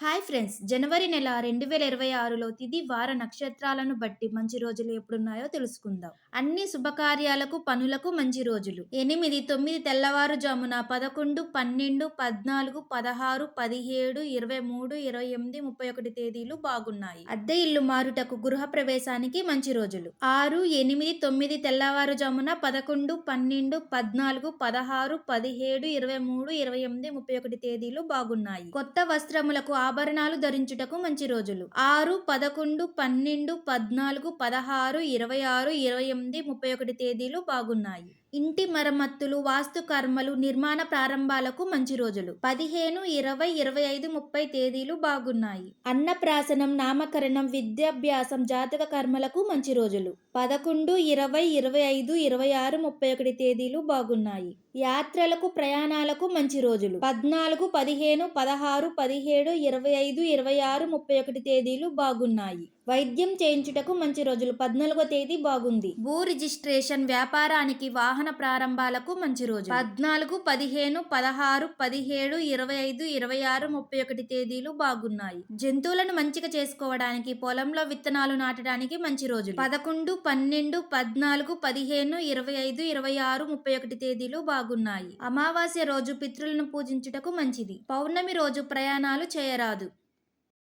Hi friends. జనవరి నెల రెండు వేల ఇరవై ఆరులో తిది వార నక్షత్రాలను బట్టి మంచి రోజులు ఎప్పుడున్నాయో తెలుసుకుందాం. అన్ని శుభకార్యాలకు పనులకు మంచి రోజులు. ఎనిమిది తొమ్మిది తెల్లవారుజామున పదకొండు పన్నెండు పద్నాలుగు పదహారు పదిహేడు ఇరవై మూడు ఇరవై ఎనిమిది ముప్పై ఒకటి తేదీలు బాగున్నాయి. అద్దె ఇల్లు మారుటకు గృహ ప్రవేశానికి మంచి రోజులు. ఆరు ఎనిమిది తొమ్మిది తెల్లవారుజామున పదకొండు పన్నెండు పద్నాలుగు పదహారు పదిహేడు ఇరవై మూడు ఇరవై ఎనిమిది ముప్పై ఒకటి తేదీలు బాగున్నాయి. కొత్త వస్త్రములకు ఆభరణాలు ధరించుటకు మంచి రోజులు. ఆరు పదకొండు పన్నెండు పద్నాలుగు పదహారు ఇరవై ఆరు ఇరవై ఎనిమిది ముప్పై ఒకటి తేదీలు బాగున్నాయి. ఇంటి మరమ్మతులు వాస్తు కర్మలు నిర్మాణ ప్రారంభాలకు మంచి రోజులు. పదిహేను ఇరవై ఇరవై ఐదు ముప్పై తేదీలు బాగున్నాయి. అన్నప్రాసనం నామకరణం విద్యాభ్యాసం జాతక కర్మలకు మంచి రోజులు. పదకొండు ఇరవై ఇరవై ఐదు ఇరవై ఆరు ముప్పై ఒకటి తేదీలు బాగున్నాయి. యాత్రలకు ప్రయాణాలకు మంచి రోజులు. పద్నాలుగు పదిహేను పదహారు పదిహేడు ఇరవై ఐదు ఇరవై ఆరు ముప్పై ఒకటి తేదీలు బాగున్నాయి. వైద్యం చేయించుటకు మంచి రోజులు. పద్నాలుగో తేదీ బాగుంది. భూ రిజిస్ట్రేషన్ వ్యాపారానికి వాహన ప్రారంభాలకు మంచి రోజు పద్నాలుగు పదిహేను పదహారు పదిహేడు ఇరవై ఐదు ఇరవై ఆరు ముప్పై ఒకటి తేదీలు బాగున్నాయి. జంతువులను మంచిగా చేసుకోవడానికి పొలంలో విత్తనాలు నాటడానికి మంచి రోజులు. పదకొండు పన్నెండు పద్నాలుగు పదిహేను ఇరవై ఐదు ఇరవై ఆరు ముప్పై ఒకటి తేదీలు బాగున్నాయి. అమావాస్య రోజు పితృలను పూజించుటకు మంచిది. పౌర్ణమి రోజు ప్రయాణాలు చేయరాదు.